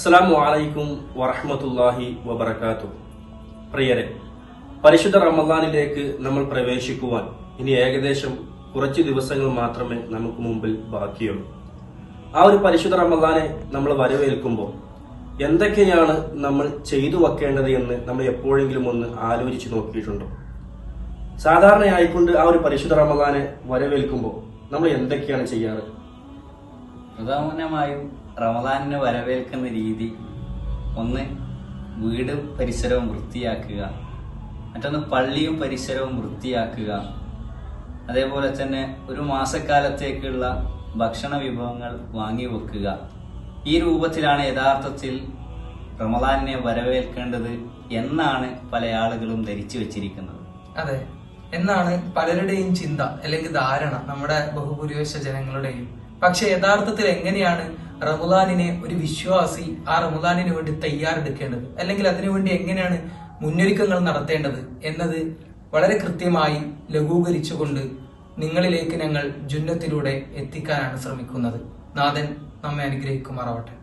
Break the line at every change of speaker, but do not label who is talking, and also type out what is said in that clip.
അസ്സലാമു അലൈക്കും വറഹമത്തല്ലാഹി വബർക്കാത്തു പ്രിയരെ പരിശുദ്ധ റമദാനിലേക്ക് നമ്മൾ പ്രവേശിക്കുവാൻ ഇനി ഏകദേശം കുറച്ച് ദിവസങ്ങൾ മാത്രമേ നമുക്ക് മുമ്പിൽ ബാക്കിയുള്ളൂ. ആ ഒരു പരിശുദ്ധ റമദാനെ നമ്മൾ വരവേൽക്കുമ്പോൾ എന്തൊക്കെയാണ് നമ്മൾ ചെയ്തു വെക്കേണ്ടത് എന്ന് നമ്മൾ എപ്പോഴെങ്കിലും ഒന്ന് ആലോചിച്ച് നോക്കിയിട്ടുണ്ടോ? സാധാരണയായിക്കൊണ്ട് ആ ഒരു പരിശുദ്ധ റമദാനെ വരവേൽക്കുമ്പോൾ നമ്മൾ എന്തൊക്കെയാണ് ചെയ്യാറ്?
പ്രധാനമായും റമദാനിനെ വരവേൽക്കുന്ന രീതി. ഒന്ന് വീട് പരിസരവും വൃത്തിയാക്കുക. മറ്റൊന്ന് പള്ളിയും പരിസരവും വൃത്തിയാക്കുക. അതേപോലെ തന്നെ ഒരു മാസക്കാലത്തേക്കുള്ള ഭക്ഷണ വിഭവങ്ങൾ വാങ്ങി വെക്കുക. ഈ രൂപത്തിലാണ് യഥാർത്ഥത്തിൽ റമദാനിനെ വരവേൽക്കേണ്ടത് എന്നാണ് പല ആളുകളും ധരിച്ചു വച്ചിരിക്കുന്നത്.
അതെ. എന്നാണ് പലരുടെയും ചിന്ത അല്ലെങ്കിൽ ധാരണ നമ്മുടെ ബഹുഭൂരിപക്ഷ ജനങ്ങളുടെയും പക്ഷെ യഥാർത്ഥത്തിൽ എങ്ങനെയാണ് റമുദാനിനെ ഒരു വിശ്വാസി ആ റമുദാനിന് വേണ്ടി തയ്യാറെടുക്കേണ്ടത്? അല്ലെങ്കിൽ അതിനുവേണ്ടി എങ്ങനെയാണ് മുന്നൊരുക്കങ്ങൾ നടത്തേണ്ടത് എന്നത് വളരെ കൃത്യമായി ലഘൂകരിച്ചുകൊണ്ട് നിങ്ങളിലേക്ക് ഞങ്ങൾ ജുന്നത്തിലൂടെ എത്തിക്കാനാണ് ശ്രമിക്കുന്നത്. നാഥൻ നമ്മെ അനുഗ്രഹിക്കുമാറാവട്ടെ.